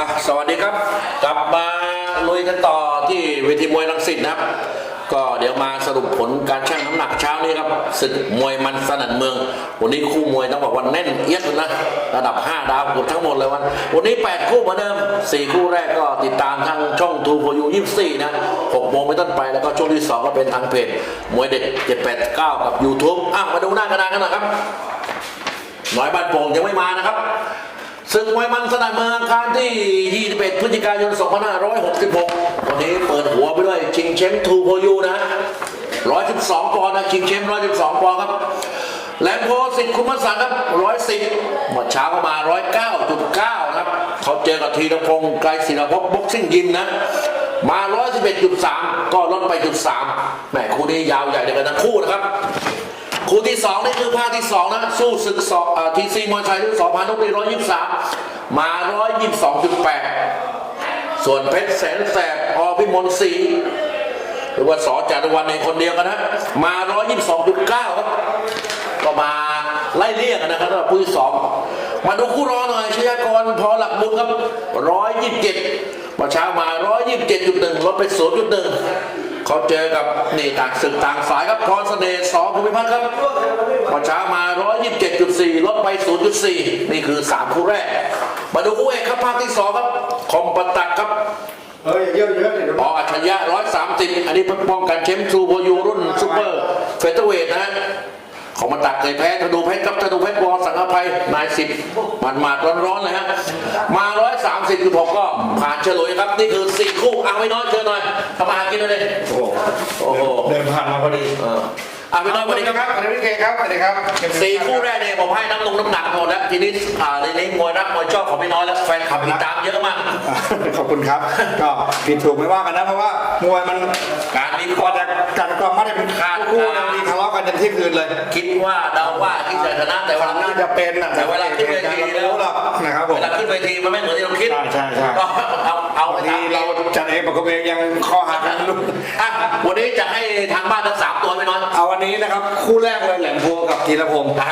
อะสวัสดีครับ กลับมาลุยกันต่อที่เวทีมวยรังสิตนะครับ ก็เดี๋ยวมาสรุปผลการชั่งน้ำหนักเช้านี้ครับศึกมวยมันสนั่นเมือง วันนี้คู่มวยต้องบอกว่าแน่นเอียดเลยนะระดับ 5 ดาวเกือบทั้งหมดเลยวันวันนี้ 8 คู่เหมือนเดิม 4 คู่แรกก็ติดตามทางช่องทูโฟยู24นะ6โมงเป็นต้นไปแล้วก็ช่วงที่ 2 ก็เป็นทางเพจมวยเด็ด789 กับ YouTube อะมาดูหน้ากระดานกันหน่อยครับ น้อยบ้านโป่งยังไม่มานะครับ ซึ่งมวยมันสนามเมืองอังคารที่ 21 พฤศจิกายน 2566 วันนี้เปิดหัวไปด้วยชิงแชมป์ทูโพยูนะ 112 ปอนด์นะชิงแชมป์112 ปอนด์ครับแลมโพสิทธิ์คุมสังครับ 110หมดเช้าก็มา 109.9 ครับ เขาเจอกับธีรพงศ์ไกรศิลปภพบ็อกซิ่งยิมนะ มา 111.3 ก็ลดไปจุด3แหมคู่นี้ยาวใหญ่เดียวกันทั้งคู่นะครับ คู่ที่สองนี่คือภาคที่สองนะสู้ศึกสองทีซีมวยไทยรุ่นสองพันนกปีร้อยยี่สิบสามมาร้อยยี่สิบสองจุดแปดส่วนเพชรแสนแสบอพิมลศรีหรือว่าสอจารุวันในคนเดียวกันนะมาร้อยยี่สิบสองจุดเก้าครับก็มาไล่เลี่ยงกันนะครับสำหรับคู่ที่สองมาดูคู่รอหน่อยชยากรพอหลักบุญครับร้อยยี่สิบเจ็ดมาเช้ามาร้อยยี่สิบเจ็ดจุดหนึ่งลดไปศูนย์จุดหนึ่ง เขาเจอกับนี่ต่างศึกต่างสายครับพรเสน่ห์สองภูมิพัฒน์ครับมาเช้ามาร้อยยี่สิบเจ็ดจุดสี่ลดไปศูนย์จุดสี่นี่คือสามคู่แรก มาดูคู่เอกครับภาคที่สองครับ คอมปตักครับเฮ้ยเยอะเยอะเดี๋ยวปออัจฉริยะ130 อันนี้ป้องกันแชมป์ทูโบยูรุ่นซูเปอร์เฟเธอร์เวทนะฮะของ มาตักเคยแพ้ธนูเพชรครับธนูเพชรวอสังกภัยนายสิบหมาดหมาดร้อนร้อนๆเลยฮะมา130คือผมก็ผ่านเฉลยครับ นี่คือ4คู่เอาไม่น้อยเชิญหน่อยทำมาหากินเลยโอ้โหโอ้โหเดินผ่านมาพอดีเอออะไม่น้อยสวัวันสนี้ดีครับครับสวัสดีพี่เกครับสวัสดีครับสี่คู่แรกเนี่ยผมให้น้ำลงน้ำหนักหมดแล้วทีนี้อ่าในนี้มวยรักมวยชอบของพี่น้อยแล้วแฟนคลับติดตามเยอะมากอ่าขอบคุณครับก็ผิดถูกไม่ว่ากันนะเพราะว่ามวยมันการวิเคกว่าราะห์จะกันก็ไม่ได้เป็นขาดคู่ยังมีทะ เลาะกันจนเที่ยงคืนเลยคิดว่าเดาว่าที่จะชนะแต่เวลาน่าจะเป็นนะแต่เวลาขึ้นเวทีเราไม่แล้วรู้หรอกนะครับผมเวลาขึ้นเวทีมันไม่เหมือนที่เราคิดใช่ใช่ใช่ก็เอาเอาบางทีเราจัดเองประกบเองยังข้อหักกันลุ้นอะวันนี้จะให้ทางบ้านทั้งสามตัวไปนอนเอาวันนี้นะครับคู่แรกเลยแหลมโพกับธีรพงศ์อะ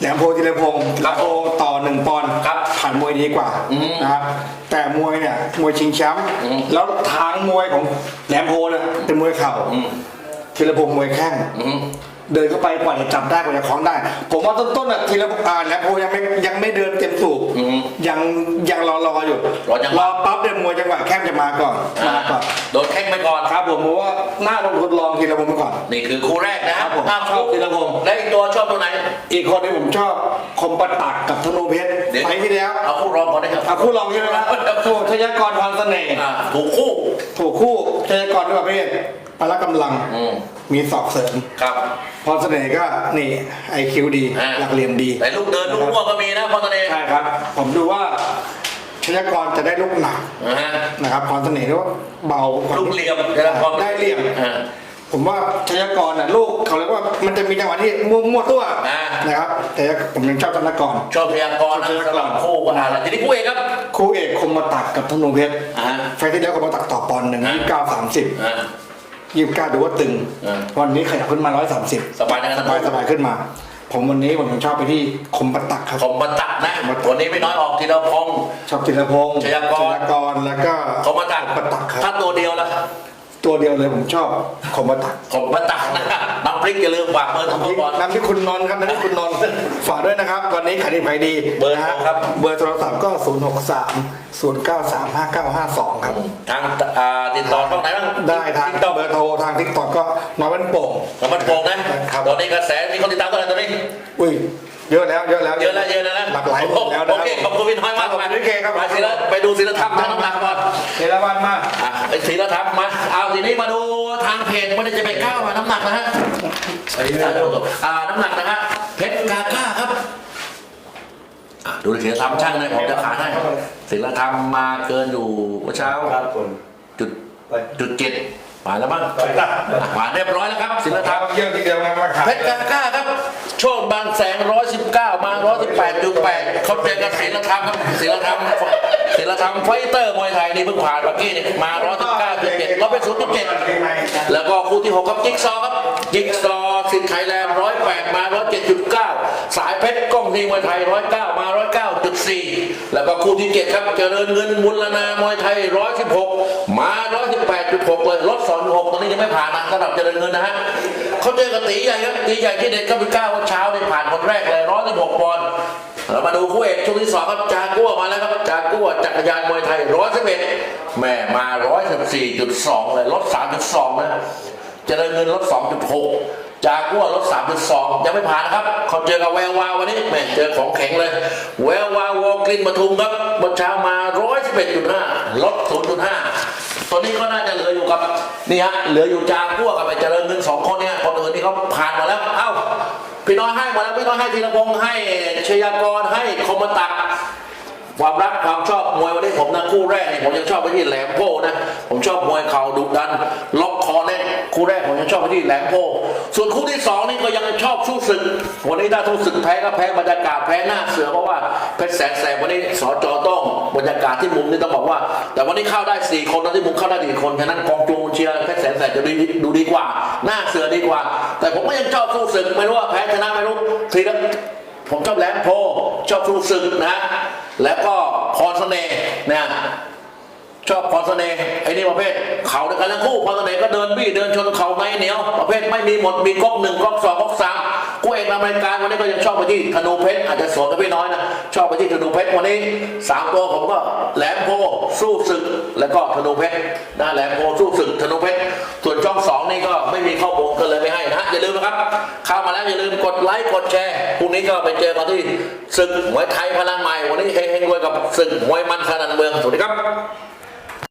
แหลมโพธีรพงศ์ครับโพต่อหนึ่งปอนด์ครับผ่านมวยดีกว่าอืมนะครับแต่มวยเนี่ยมวยชิงแชมป์อืมแล้วทางมวยของแหลมโพเนี่ยเป็นมวยเข่าอืมธีรพงศ์มวยแข้งอืม เดินเข้าไปกว่าจะจับได้กว่าจะคล้องได้ ผมว่าต้นๆน่ะธีรพงศ์อ่าแหลมโพยังไม่ยังไม่เดินเต็มสูบอืมยังยังรอรออยู่รอจังหวะปั๊บเดินมวยจังหวะแข้งจะมาก่อนมาก่อนโดนแข้งไปก่อน นนี่คือคู่แรกนะครับผมอ้าวชอบธีรพงศ์ และอีกตัวชอบตัวไหน อีกคนที่ผมชอบคมปตักกับธนูเพชรเดี๋ยวไปที่แล้วเอาคู่รองก่อนนะครับเอาคู่รองใช่ไหมครับโอ้ชยากรพรเสน่ห์อ่าถูกคู่ ถูกคู่ชยากรด้วยประเภทพละกำลังอืมมีศอกเสริมครับ พรเสน่ห์ก็นี่ไอคิวดีอ่า หลักเหลี่ยมดีแต่ลูกเดินลูกมั่วก็มีนะพอตอนนี้ใช่ครับ ผมดูว่าชยากรจะได้ลูกหนักนะฮะ นะครับพรเสน่ห์ก็เบากว่า ลูกเหลี่ยมแต่ละคนได้เหลี่ยม อ่า ผมว่าชยากรน่ะลูกเขาเรียกว่ามันจะมีจังหวะที่มั่วมั่วตัวอ่า นะครับ แต่ผมยังชอบธนกร ชอบพยากรณ์นะสำหรับคู่ก็อ่าแล้วทีนี้คู่เอกครับ คู่เอกคมมาตักกับธนูเพชรอ่าฮะไฟล์ที่แล้วคมมาตักต่อปอนด์หนึ่งอ่า ยี่สิบเก้าสามสิบอ่า ยี่สิบเก้าดูว่าตึง อ่าวันนี้ขยับขึ้นมาร้อยสามสิบสบายนะครับสบายสบายขึ้นมา ผมวันนี้ผมชอบไปที่คมปะตักครับผมมาตัดนะวันนี้ไม่น้อยออกทีละพงชอบธีรพงศ์ชยากรชยากรแล้วก็ผมมาตัดปะตักครับ ถ้าตัวเดียวละ ตัวเดียวเลยผมชอบคมปะตักผมมาตัดนะน้ำพริกอย่าลืมฝากเบอร์โทรน้ำพริกก่อน น้ำที่คุณนนท์ครับน้ำที่คุณนนท์ฝากด้วยนะครับวันนี้ขายดีขายดีเบอร์นะฮะครับ เบอร์โทรศัพท์ก็ 0 6 3 0 9 3 5 9 5 2 ครับ ทางอ่าติดต่อตรงไหนบ้างได้ทางติ๊กต็อกเบอร์โทรทางทิกตอกก็น้อยวันโป่งกับมันโป่งนะครับ ตอนนี้กระแสมีคนติดตามเท่าไหร่ตอนนี้ อุ้ย เยอะแล้วเยอะแล้วเยอะแล้วเยอะแล้วนะหลากหลายหมดแล้วนะโอเคขอบคุณพี่น้อยมากขอบคุณพี่เคครับไปศิลไปดูศิลธรรมทางน้ำหนักก่อนเทราวันมากอะไอ้ศิลธรรมมาเอาทีนี้มาดูทางเพจมันจะไปก้าวมาน้ำหนักนะฮะอ่าน้ำหนักนะฮะเพชรกาก้าครับอะดูศิลธรรมช่างเลยผมจะขายให้ศิลธรรมมาเกินอยู่เมื่อเช้าครับผมจุดจุดเจ็ด ผ่านแล้วมั้งผ่านเรียบร้อยแล้วครับศิลธรรมเยอะทีเดียวนะมาขายเพชรกาก้าครับ โชคบางแสง119มา118.8เขาเจอกับศิลธรรมครับศิลธรรมศิลธรรมไฟเตอร์มวยไทยนี่เพิ่งผ่านเมื่อกี้นี่มา119.7ลดไป0.7แล้วก็คู่ที่6ครับจิ๊กซอว์ครับจิ๊กซอว์สิทธิ์ไทยแลนด์108มา107.9 110.9สายเพชรกล้องทีมวยไทย109มา 109.4แล้วก็คู่ที่ 7 ครับ เจริญเงินบุรณามวยไทย 116 มา 118.6 เลยลด2.6ตอนนี้ยังไม่ผ่านนะสำหรับเจริญเงินนะฮะเขาเจอกับตีใหญ่ครับตีใหญ่ที่เด็ดก็ไปก้าวเช้าในผ่านคนแรกเลย116ปอนด์เรามาดูคู่เอกช่วงที่สองครับจากัวมาแล้วครับจากัวจักรยานมวยไทย111แม่มา114.2เลยลด3.2นะเจริญเงินลด2.6จ จากัวลด3.2ยังไม่ผ่านนะครับเขาเจอกับแวววาววันนี้แม่เจอของแข็งเลย แวววาววอกลินปทุมครับบนเช้ามา111.5ลด0.5ตัวนี้ก็น่าจะเหลืออยู่กับนี่ฮะเหลืออยู่จากัวกับไปเจริญเงินสองคนเนี่ยคนอื่นที่เขาผ่านมาแล้วเอ้าพี่น้อยให้มาแล้วพี่น้อยให้ธีรพงษ์ให้ชยากรให้คมตัก ความรักความชอบมวยวันนี้ผมนะคู่แรกเนี่ยผมยังชอบไปที่แหลมโพนะผมชอบมวยเข่าดุดันล็อกคอแน่นคู่แรกผมยังชอบไปที่แหลมโพส่วนคู่ที่สองนี่ก็ยังชอบสู้ศึก วันนี้ถ้าสู้ศึกแพ้ก็แพ้บรรยากาศแพ้หน้าเสือเพราะว่าเพชรแสนแสบวันนี้สจต้องบรรยากาศที่มุมนี่ต้องบอกว่า แต่วันนี้เข้าได้สี่คนแล้วที่มุมเข้าได้สี่คนฉะนั้นกองจูเชียร์เพชรแสนแสบจะดูดูดีกว่า หน้าเสือดีกว่า แต่ผมก็ยังชอบสู้ศึกไม่รู้ว่าแพ้ชนะไม่รู้ทีละ ผมชอบแหลมโพชอบสู้ศึกนะ แล้วก็พรเสน่ห์นะชอบพรเสน่ห์ไอ้นี่ประเภทเขาด้วยกันทั้งคู่พรเสน่ห์ก็เดินบี้เดินชนเข่าในเหนียวประเภทไม่มีหมดมีก๊อกหนึ่งก๊อกสองก๊อกสามกูเอกอเมริกันวันนี้ก็ยังชอบไปที่ธนูเพชรอาจจะสวนกับพี่น้อยนะชอบไปที่ธนูเพชรวันนี้สามตัวผมก็แหลมโพสู้ศึก แล้วก็ธนูเพชรนะแหลมโพสู้ศึกธนูเพชร เข้ามาแล้วอย่าลืมกดไลค์กดแชร์พรุ่งนี้ก็ไปเจอกันที่ศึกมวยไทยพลังใหม่ วันนี้เฮงๆรวยกับศึกมวยมันสนันเมืองสวัสดีครับ